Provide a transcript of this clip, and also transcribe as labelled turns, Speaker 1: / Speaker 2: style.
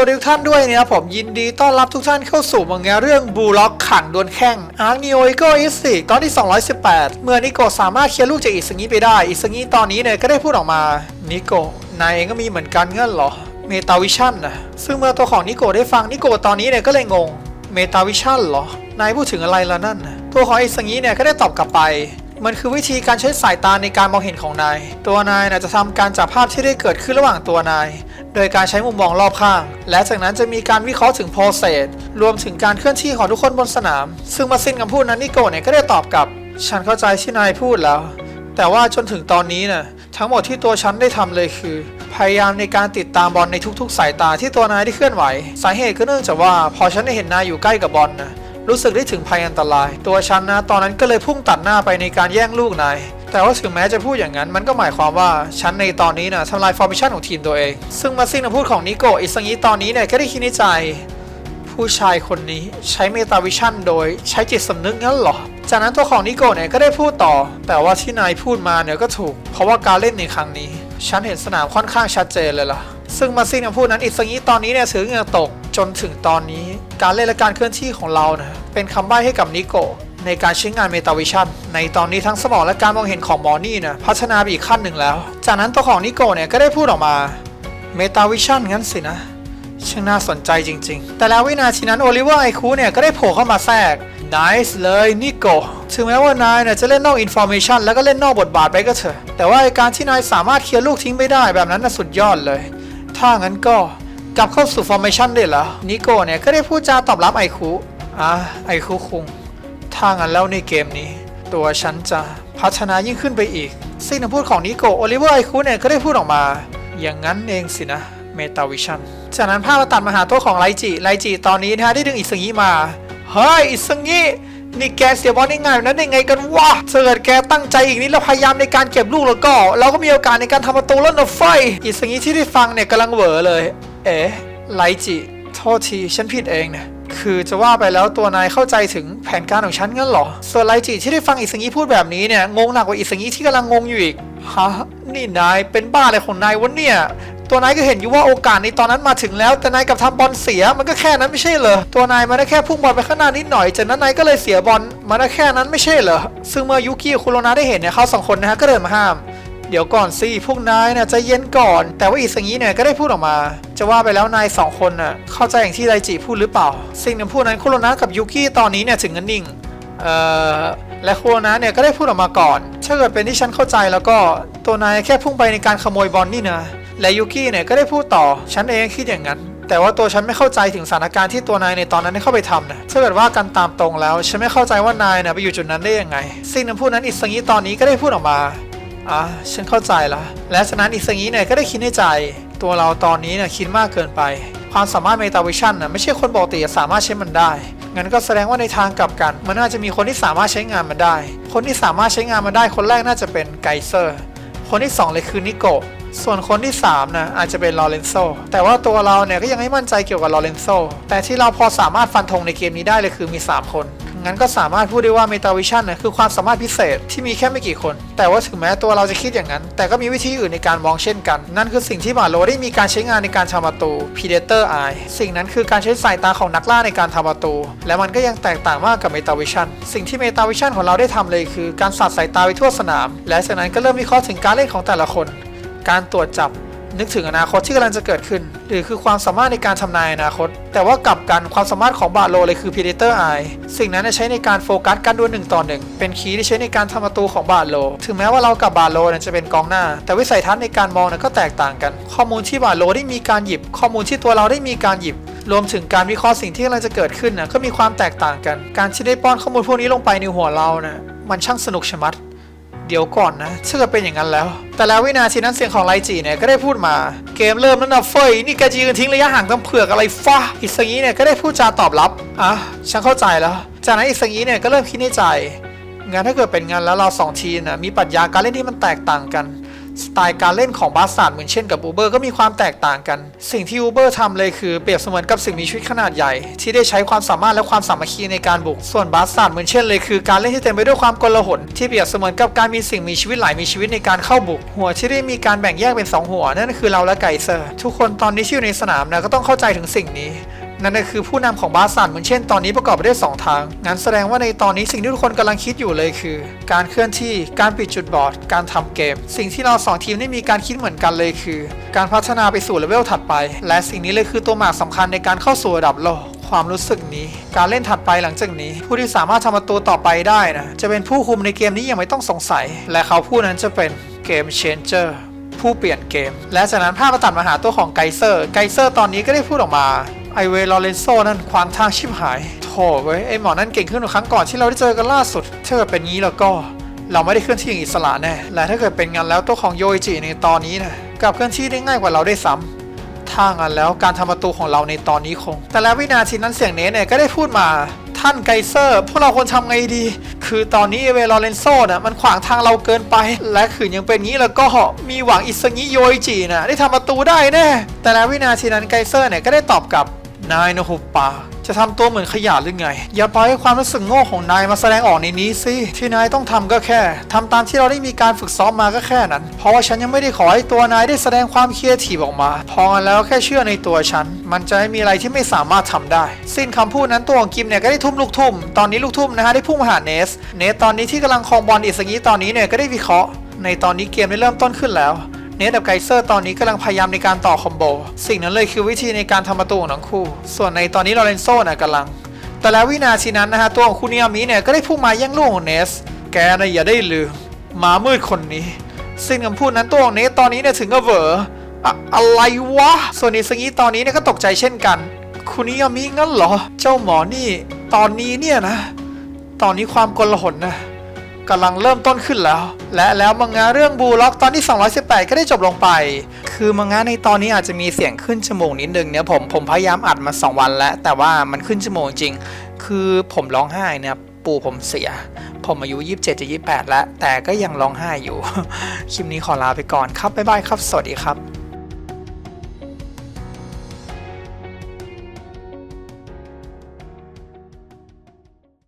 Speaker 1: วัสดีทุกท่านด้วยนะครับผมยินดีต้อนรับทุกท่านเข้าสู่มังงะเรื่องบูล็อกขังดวลแข้งอาร์คนิโอโกอิสิตอนที่ 218 เมื่อนิโกสามารถเคลียร์ลูกจากอิสงิไปได้ อิสงิตอนนี้เนี่ยก็ได้พูดออกมา นิโกนายเองก็มีเหมือนกันเงั้นเหรอ เมตาวิชั่นนะซึ่งเมื่อตัวของนิโกได้ฟังนิโกตอนนี้เนี่ยก็เลยงง เมตาวิชั่นเหรอ นายพูดถึงอะไรล่ะนั่น ตัวของอิสงิเนี่ยก็ได้ตอบกลับไปมันคือวิธีการใช้สายตาในการมองเห็นของนาย ตัวนายนะจะทำการจับภาพที่ได้เกิดขึ้นระหว่างตัวนาย โดยการใช้มุมมองรอบข้าง และจากนั้นจะมีการวิเคราะห์ถึงโปรเซสรวมถึงการเคลื่อนที่ของทุกคนบนสนาม ซึ่งมาสิ้นคำพูดนั้นนิโกเนี่ยก็ได้ตอบกลับ ฉันเข้าใจที่นายพูดแล้ว แต่ว่าจนถึงตอนนี้น่ะทั้งหมดที่ตัวฉันได้ทำเลยคือ พยายามในการติดตามบอลในทุกๆ สายตาที่ตัวนายได้เคลื่อนไหว สาเหตุก็เนื่องจากว่า พอฉันได้เห็นนายอยู่ใกล้กับบอลนะรู้สึกได้ถึงภัยอันตราย ตัวฉันนะตอนนั้นก็เลยพุ่งตัดหน้าไปในการแย่งลูกนาย แต่ว่าถึงแม้จะพูดอย่างนั้น มันก็หมายความว่าฉันในตอนนี้นะทำลายฟอร์มิชันของทีมตัวเอง ซึ่งมาสิ้นคำพูดของนิโกอิซังิตอนนี้เนี่ยก็ได้คิดในใจ ผู้ชายคนนี้ใช้เมตาวิชั่นโดยใช้จิตสำนึกงั้นหรอ จากนั้นตัวของนิโกเนี่ยก็ได้พูดต่อ แต่ว่าที่นายพูดมาเนี่ยก็ถูก เพราะว่าการเล่นในครั้งนี้ ฉันเห็นสนามค่อนข้างชัดเจนเลยล่ะ ซึ่งมาซินคำพูดนั้นอิสงิตอนนี้เนี่ยถือเงื่อตกจนถึงตอนนี้ การเล่นและการเคลื่อนที่ของเราเนะเป็นคำใบ้ให้กับนิโก ในการใช้งานเมตาวิชั่นในตอนนี้ทั้งสมองและการมองเห็นของหมอนี่นะพัฒนาไปอีกขั้นหนึ่งแล้ว จากนั้นตัวของนิโกะเนี่ยก็ได้พูดออกมาเมตาวิชั่นงั้นสินะช่างน่าสนใจจริง ๆ แต่แล้ววินาทีนั้นโอลิเวอร์ไอคูเนี่ยก็ได้โผล่เข้ามาแทรก Nice เลยนิโกถึงแม้ว่านายเนี่ยจะเล่นนอกอินโฟเมชันแล้วก็เล่นนอกบทบาทไปก็เถอะ แต่ว่าการที่นายสามารถเคลียร์ลูกทิ้งไปได้แบบนั้นน่ะสุดยอดเลย ถ้างั้นก็กลับเข้าสู่ฟอร์เมชันได้เหรอนิโกเนี่ยก็ได้พูดจาตอบรับไอคูอะไอคูคุง ถ้างั้นแล้วในเกมนี้ ตัวฉันจะพัฒนายิ่งขึ้นไปอีกสิ่งที่พูดของนิโกโอลิเวอร์ไอคูเนี่ยก็ได้พูดออกมา อย่างนั้นเองสินะเมตาวิชันจากนั้นภาพมาตัดมาหาตัวของไลจิไลจิตอนนี้นะฮะได้ดึงอิสงิมาเฮ้ยอิสงินี่แกเสียบอลได้ง่ายแบบนั้นได้ไงกันวะเกิดแกตั้งใจอีกนิดแล้วพยายามในการเก็บลูกแล้วก็ เราก็มีโอกาสในการทำประตูแล้วนะไฟอิสงิที่ได้ฟังเนี่ยกำลังเหวอเลย เอ๊ะไลจิ โทษที ฉันผิดเองนะ คือจะว่าไปแล้วตัวนายเข้าใจถึงแผนการของฉันงั้นเหรอ ส่วนไลจิที่ได้ฟังอิสงิพูดแบบนี้เนี่ยงงหนักกว่าอิสงิที่กำลังงงอยู่อีก ฮะ นี่นายเป็นบ้าอะไรของนายวะเนี่ยตัวนายก็เห็นอยู่ว่าโอกาสในตอนนั้นมาถึงแล้ว แต่นายกลับทำบอลเสียมันก็แค่นั้นไม่ใช่เหรอตัวนายมาได้แค่พุ่งบอลไปข้างหน้านิดหน่อยจากนั้นนายก็เลยเสียบอลมาได้แค่นั้นไม่ใช่เหรอซึ่งเมื่อยุกิกับคุโรนาได้เห็นเนี่ยเขาสองคนนะฮะก็เดินมาห้าม เดี๋ยวก่อนสิพวกนายน่ะใจเย็นก่อน แต่ว่าอิสงิเนี่ยก็ได้พูดออกมา จะว่าไปแล้วนายสองคนน่ะเข้าใจอย่างที่ไดจิพูดหรือเปล่า สิ่งที่พูดนั้นคุโรนะกับยุกิตอนนี้เนี่ยถึงกันนิ่งเอ่อและคุโรนะเนี่ยก็ได้พูดออกมาก่อนถ้าเกิดเป็นที่ฉันเข้าใจแล้วก็ตัวนายแค่พุ่งไปในการขโมยบอลนี่นะและยุกิเนี่ยก็ได้พูดต่อฉันเองคิดอย่างนั้นแต่ว่าตัวฉันไม่เข้าใจถึงสถานการณ์ที่ตัวนายในตอนนั้นได้เข้าไปทำนะถ้าเกิดว่ากันตามตรงแล้ว ฉันไม่เข้าใจว่านายนะไปอยู่จุดนั้นได้ยังไง สิ่งที่พูดนั้นอิสงิตอนนี้ก็ได้พูดออกมาอะฉันเข้าใจละและฉะนั้นอิสงิเนี่ยก็ได้คิดในใจ ตัวเราตอนนี้เนี่ยคิดมากเกินไป ความสามารถเมตาวิชั่นน่ะไม่ใช่คนปกติสามารถใช้มันได้ งั้นก็แสดงว่าในทางกลับกัน มันน่าจะมีคนที่สามารถใช้งานมันได้ คนที่สามารถใช้งานมันได้คนแรกน่าจะเป็นไกเซอร์ คนที่สองเลยคือนิโกส่วนคนที่สามนะอาจจะเป็นลอเรนโซแต่ว่าตัวเราเนี่ยก็ยังไม่มั่นใจเกี่ยวกับลอเรนโซแต่ที่เราพอสามารถฟันธงในเกมนี้ได้เลยคือมี 3 คน งั้นก็สามารถพูดได้ว่าเมตาวิชั่นนะคือความสามารถพิเศษที่มีแค่ไม่กี่คน แต่ว่าถึงแม้ตัวเราจะคิดอย่างนั้น แต่ก็มีวิธีอื่นในการมองเช่นกัน นั่นคือสิ่งที่บาโลได้มีการใช้งานในการทำประตู Predator Eye สิ่งนั้นคือการใช้สายตาของนักล่าในการทำประตู และมันก็ยังแตกต่างมากกับเมตาวิชั่นสิ่งที่เมตาวิชั่นของเราได้ทำเลยคือการสาดสายตาไปทั่วสนาม และจากนั้นก็เริ่มวิเคราะห์ถึงการเล่นของแต่ละคน การตรวจจับ นึกถึงอนาคตที่กำลังจะเกิดขึ้น หรือคือความสามารถในการทำนายอนาคต แต่ว่ากลับกันความสามารถของบาโลเลยคือ Predator Eye สิ่งนั้นใช้ในการโฟกัสการดวลหนึ่งต่อหนึ่งเป็นคีย์ที่ใช้ในการทำประตูของบาโล ถึงแม้ว่าเรากับบาโร่จะเป็นกองหน้า แต่วิสัยทัศน์ในการมองก็แตกต่างกัน ข้อมูลที่บาโลได้มีการหยิบ ข้อมูลที่ตัวเราได้มีการหยิบรวมถึงการวิเคราะห์สิ่งที่กำลังจะเกิดขึ้นนะก็มีความแตกต่างกัน การที่ได้ป้อนข้อมูลพวกนี้ลงไปในหัวเรานะมันช่างสนุกชะมัด เดี๋ยวก่อนนะถ้าจะเป็นอย่างนั้นแล้ว แต่แล้ววินาทีนั้นเสียงของไลจีเนี่ยก็ได้พูดมา เกมเริ่มแล้วนะเฟยนี่แกจีกันทิ้งระยะห่างต้องเผือกอะไรฟ้าอิสงีเนี่ยก็ได้พูดจาตอบรับอะฉันเข้าใจแล้ว จากนั้นอิสงีเนี่ยก็เริ่มคิดในใจงั้นถ้าเกิดเป็นงั้นแล้วเราสองทีมนะมีปรัชญาการเล่นที่มันแตกต่างกัน สไตล์การเล่นของบาสซาร์ดเหมือนเช่นกับอูเบอร์ก็มีความแตกต่างกัน สิ่งที่อูเบอร์ทำเลยคือเปรียบเสมือนกับสิ่งมีชีวิตขนาดใหญ่ ที่ได้ใช้ความสามารถและความสามัคคีในการบุก ส่วนบาสซาร์ดเหมือนเช่นเลยคือการเล่นที่เต็มไปด้วยความกลหลที่เปรียบเสมือนกับการมีสิ่งมีชีวิตหลายมีชีวิตในการเข้าบุก หัวที่ได้มีการแบ่งแยกเป็นสองหัวนั่นคือเราและไกเซอร์ ทุกคนตอนนี้ที่อยู่ในสนามนะก็ต้องเข้าใจถึงสิ่งนี้ นั่นก็คือผู้นำของบาสันเหมือนเช่นตอนนี้ประกอบไปด้วยสองทางงั้นแสดงว่าในตอนนี้สิ่งที่ทุกคนกำลังคิดอยู่เลยคือ การเคลื่อนที่การปิดจุดบอด การทำเกม สิ่งที่เราสองทีมได้มีการคิดเหมือนกันเลยคือ การพัฒนาไปสู่เลเวลถัดไป และสิ่งนี้เลยคือตัวหมากสำคัญในการเข้าสู่ระดับโลกความรู้สึกนี้ การเล่นถัดไปหลังจากนี้ ผู้ที่สามารถทำประตูต่อไปได้นะจะเป็นผู้คุมในเกมนี้ยังไม่ต้องสงสัย และเขาผู้นั้นจะเป็นเกมเชนเจอร์ผู้เปลี่ยนเกม และจากนั้นภาพก็ตัดมาหาตัวของไกเซอร์ ไกเซอร์ตอนนี้ก็ได้พูดออกมา ไอเวลอเรนโซนั่นขวางทางชิบหาย โถเว้ยไอหมอนั่นเก่งขึ้นกว่าครั้งก่อนที่เราได้เจอกันล่าสุดถ้าเกิดเป็นงี้แล้วก็ เราไม่ได้เคลื่อนที่อย่างอิสระแน่และถ้าเกิดเป็นงั้นแล้วตัวของโยอิจิในตอนนี้นะกลับเคลื่อนที่ได้ง่ายกว่าเราได้ซ้ำถ้างั้นแล้วการทำประตูของเราในตอนนี้คง แต่แล้ววินาทีนั้นเสียงเนสเนี่ยก็ได้พูดมา ท่านไกเซอร์ พวกเราควรทำไงดี คือตอนนี้เอเวลอเรนโซน่ะมันขวางทางเราเกินไป และขืนยังเป็นงี้แล้วก็มีหวังอิสงิโยจิน่ะได้ทำประตูได้แน่ แต่แล้ววินาทีนั้นไกเซอร์เนี่ยก็ได้ตอบกลับ นายนะหุบปากจะทำตัวเหมือนขยะหรือไง อย่าปล่อยให้ความรู้สึกโง่ของนายมาแสดงออกในนี้สิ ที่นายต้องทำก็แค่ทำตามที่เราได้มีการฝึกซ้อมมาก็แค่นั้น เพราะว่าฉันยังไม่ได้ขอให้ตัวนายได้แสดงความเครียดถีบออกมา พอแล้วแค่เชื่อในตัวฉัน มันจะไม่มีอะไรที่ไม่สามารถทำได้ สิ้นคำพูดนั้นตัวของกิมเนี่ยก็ได้ทุ่มลูกทุ่ม ตอนนี้ลูกทุ่มนะฮะได้พุ่งมาหาเนส เนสตอนนี้ที่กำลังครองบอลอิสงี้ตอนนี้เนี่ยก็ได้วิเคราะห์ ในตอนนี้เกมได้เริ่มต้นขึ้นแล้ว เนทกับไกเซอร์ตอนนี้กำลังพยายามในการต่อคอมโบ สิ่งนั้นเลยคือวิธีในการทำประตูของทั้งคู่ ส่วนในตอนนี้ลอเรนโซ่นะกำลัง แต่แล้ววินาทีนั้นนะฮะตัวของคุณนิยามิเนี่ยก็ได้พุ่งมาแย่งลูกของเนส แกนะอย่าได้ลืมหมามืดคนนี้สิ้นคำพูดนั้นตัวของเนสตอนนี้เนี่ยถึงกับเวออะอะไรวะ ส่วนอิสงี้ตอนนี้เนี่ยก็ตกใจเช่นกัน คุณนิยามิงั้นเหรอ เจ้าหมอนี่ ตอนนี้เนี่ยนะ ตอนนี้ความกลหลนะ กำลังเริ่มต้นขึ้นแล้ว และแล้วมังงะเรื่องบูล็อกตอนที่ 218 ก็ได้จบลงไป คือมังงะในตอนนี้อาจจะมีเสียงขึ้นจมูกนิดนึงเนี่ยผมผมพยายามอัดมา 2 วันแล้ว แต่ว่ามันขึ้นจมูกจริง คือผมร้องไห้เนี่ยปู่ผมเสีย ผมอายุ 27 จะ 28 แล้ว แต่ก็ยังร้องไห้อยู่ คลิปนี้ขอลาไปก่อนครับบ๊ายบายครับ สวัสดีครับ